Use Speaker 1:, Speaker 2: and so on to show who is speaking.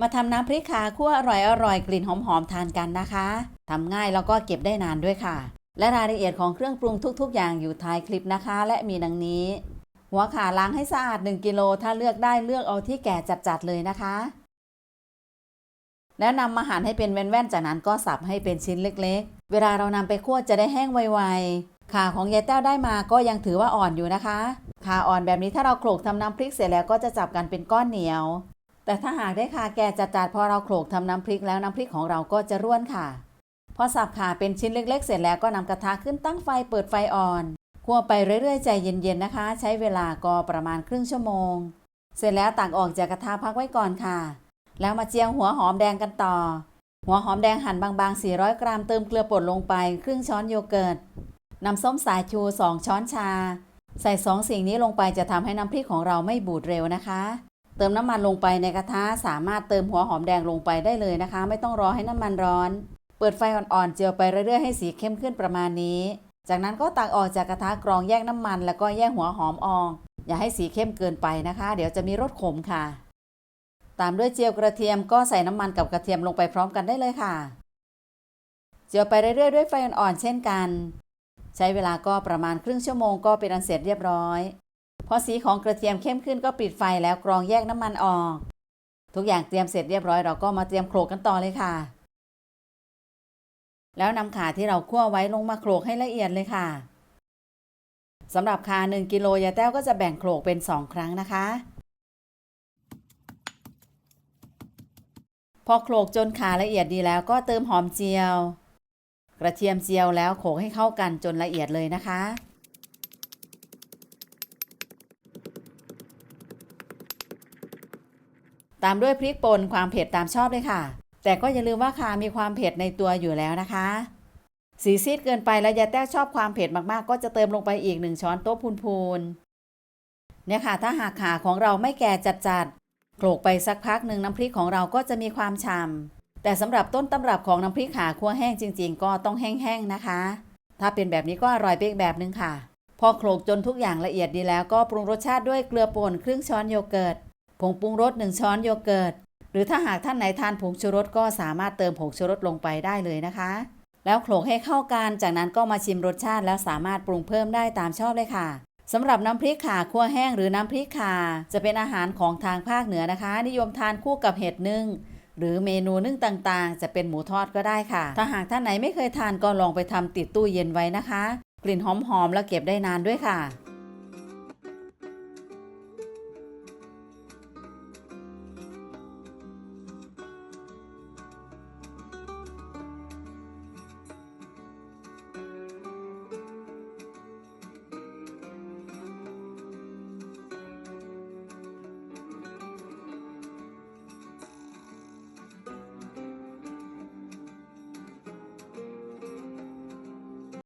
Speaker 1: มาทำน้ำพริกขาคั่วอร่อยอร่อยกลิ่นหอมๆทานกันนะคะทำง่ายแล้วก็เก็บได้นานด้วยค่ะ และรายละเอียดของเครื่องปรุงทุก ๆ อย่างอยู่ท้ายคลิปนะคะ และมีดังนี้ หัวขาล้างให้สะอาด 1 กิโลถ้าเลือกได้เลือกเอาที่แก่จัดๆเลยนะคะ แล้วนำมาหั่นให้เป็นแว่นๆจากนั้นก็สับให้เป็นชิ้นเล็ก ๆ เวลาเรานำไปคั่วจะได้แห้งไวๆขาของยายแต้วได้มาก็ยังถือว่าอ่อนอยู่นะคะขาอ่อนแบบนี้ถ้าเราโขลกทำน้ำพริกเสร็จแล้วก็จะจับกันเป็นก้อนเหนียว แต่ถ้าหากได้ขาแก่จัดๆพอเราโขลกทำน้ำพริกแล้วน้ำพริกของเราก็จะร่วนค่ะ พอสับขาเป็นชิ้นเล็ก ๆ เสร็จแล้วก็นำกระทะขึ้นตั้งไฟเปิดไฟอ่อนคั่วไปเรื่อยๆใจเย็นๆนะคะ ใช้เวลาก็ประมาณครึ่งชั่วโมง เสร็จแล้วตักออกจากกระทะพักไว้ก่อนค่ะ แล้วมาเจียวหัวหอมแดงกันต่อ หัวหอมแดงหั่นบางๆ 400 กรัมเติมเกลือป่นลงไป ครึ่งช้อนโยเกิร์ตน้ำส้มสายชู 2 ช้อนชา ใส่ 2 สิ่งนี้ลงไปจะทำให้น้ำพริกของเราไม่บูดเร็วนะคะ เติมน้ำมันลงไปในกระทะสามารถเติมหัวหอมแดงลงไปได้เลยนะคะ ไม่ต้องรอให้น้ำมันร้อน เปิดไฟอ่อนๆเจียวไปเรื่อยๆให้สีเข้มขึ้นประมาณนี้ จากนั้นก็ตักออกจากกระทะกรองแยกน้ำมัน แล้วก็แยกหัวหอมออก อย่าให้สีเข้มเกินไปนะคะ เดี๋ยวจะมีรสขมค่ะ ตามด้วยเจียวกระเทียมก็ใส่น้ำมันกับกระเทียมลงไปพร้อมกันได้เลยค่ะ เจียวไปเรื่อยๆด้วยไฟอ่อนๆเช่นกัน ใช้เวลาก็ประมาณครึ่งชั่วโมงก็เป็นอันเสร็จเรียบร้อย พอสีของกระเทียมเข้มขึ้นก็ปิดไฟแล้วกรองแยกน้ำมันออก ทุกอย่างเตรียมเสร็จเรียบร้อยเราก็มาเตรียมโขลกกันต่อเลยค่ะ แล้วนำขาที่เราคั่วไว้ลงมาโขลกให้ละเอียดเลยค่ะสำหรับขา1กิโลยายแต้วก็จะแบ่งโขลกเป็น 2 ครั้งนะคะ พอโขลกจนขาละเอียดดีแล้วก็เติมหอมเจียว กระเทียมเจียวแล้วโขลกให้เข้ากันจนละเอียดเลยนะคะ ตามด้วยพริกป่นความเผ็ดตามชอบเลยค่ะ แต่ก็อย่าลืมว่าขามีความเผ็ดในตัวอยู่แล้วนะคะ สีซีดเกินไปแล้วยาแต้วชอบความเผ็ดมากๆ ก็จะเติมลงไปอีกหนึ่งช้อนโต๊ะพูนๆเนี่ยค่ะ ถ้าหากขาของเราไม่แก่จัดๆโขลกไปสักพักหนึ่งน้ำพริกของเราก็จะมีความฉ่ำแต่สำหรับต้นตำรับของน้ำพริกขาคั่วแห้งจริง ๆ ก็ต้องแห้งๆนะคะ ถ้าเป็นแบบนี้ก็อร่อยไปอีกแบบนึงค่ะ พอโขลกจนทุกอย่างละเอียดดีแล้วก็ปรุงรสชาติด้วยเกลือป่นครึ่งช้อนโยเกิร์ต ผงปรุงรส 1 ช้อนโยเกิร์ต หรือถ้าหากท่านไหนทานผงชูรสก็สามารถเติมผงชูรสลงไปได้เลยนะคะ แล้วโขลกให้เข้ากัน จากนั้นก็มาชิมรสชาติแล้วสามารถปรุงเพิ่มได้ตามชอบเลยค่ะสำหรับน้ำพริกข่าคั่วแห้งหรือน้ำพริกข่าจะเป็นอาหารของทางภาคเหนือนะคะ นิยมทานคู่กับเห็ดนึ่งหรือเมนูนึ่งต่างๆ จะเป็นหมูทอดก็ได้ค่ะ ถ้าหากท่านไหนไม่เคยทานก็ลองไปทำติดตู้เย็นไว้นะคะ กลิ่นหอมๆแล้วเก็บได้นานด้วยค่ะ